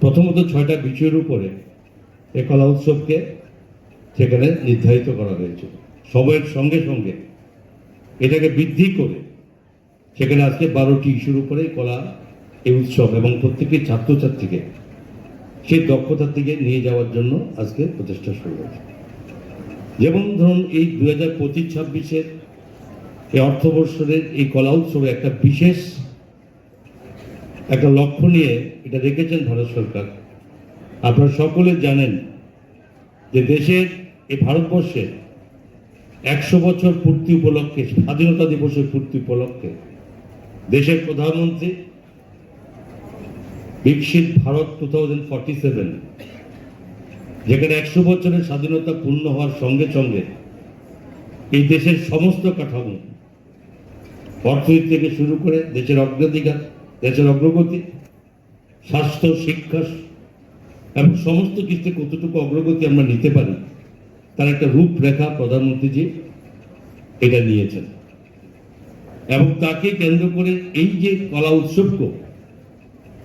প্রথমত ছয়টা বিষয়ের উপরে এ কলা উৎসবকে সেখানে নির্ধারিত করা হয়েছে। সময়ের সঙ্গে সঙ্গে এটাকে বৃদ্ধি করে সেখানে আজকে বারোটি ইস্যুর উপরে কলা, এই উৎসব এবং প্রত্যেকটি ছাত্রছাত্রীকে সেই দক্ষতার দিকে নিয়ে যাওয়ার জন্য আজকে প্রচেষ্টা শুরু হয়েছে। যেমন ধরুন এই দু হাজার পঁচিশ ছাব্বিশের এই অর্থবর্ষের এই কলা উৎসবে একটা বিশেষ একটা লক্ষ্য নিয়ে এটা রেখেছেন ভারত সরকার। আপনারা সকলে জানেন যে দেশের এই ভারতবর্ষে একশো বছর পূর্তি উপলক্ষে, স্বাধীনতা দিবসের পূর্তি উপলক্ষে দেশের প্রধানমন্ত্রী বিকশিত Bharat two thousand forty seven, যেখানে একশো বছরের স্বাধীনতা পূর্ণ হওয়ার সঙ্গে সঙ্গে এই দেশের সমস্ত কাঠামো অর্থনীতি থেকে শুরু করে দেশের অগ্রাধিকার দেশের অগ্রগতি, স্বাস্থ্য, শিক্ষা, এবং সমস্ত কিছুতে কতটুকু অগ্রগতি আমরা নিতে পারি, তার একটা রূপরেখা প্রধানমন্ত্রীজি এটা নিয়েছেন। এবং তাকে কেন্দ্র করে এই যে কলা উৎসবকে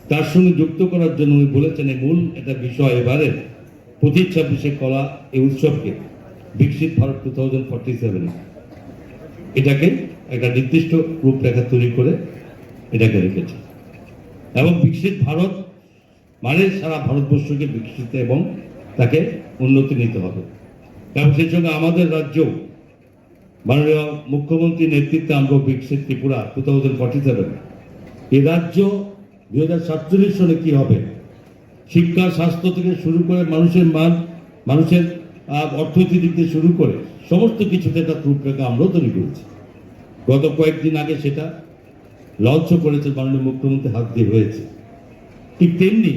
তার সঙ্গে যুক্ত করার জন্য উনি বলেছেন এই মূল একটা বিষয় এবারে, পঁচিশ ছাব্বিশে কলা এই উৎসবকে, বিকশিত Bharat two thousand forty seven এটাকে একটা নির্দিষ্ট রূপরেখা তৈরি করে এটাকে রেখেছে এবং বিকশিত ভারত মানে সারা ভারতবর্ষকে বিকশিত এবং তাকে উন্নতি নিতে হবে। এবং সেই সঙ্গে আমাদের রাজ্য মাননীয় মুখ্যমন্ত্রীর নেতৃত্বে আমরা বিকশিত Tripura two thousand forty seven এই রাজ্য দুই হাজার সাতচল্লিশ সালে কী হবে? শিক্ষা স্বাস্থ্য থেকে শুরু করে মানুষের মান মানুষের আহ, অর্থনৈতিক দিক থেকে শুরু করে সমস্ত কিছুতে একটা রূপরেখা আমরাও তৈরি করেছি। গত কয়েকদিন আগে সেটা লঞ্চ করেছে মাননীয় মুখ্যমন্ত্রী হাত দিয়ে হয়েছে। ঠিক তেমনি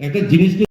একটা জিনিসকে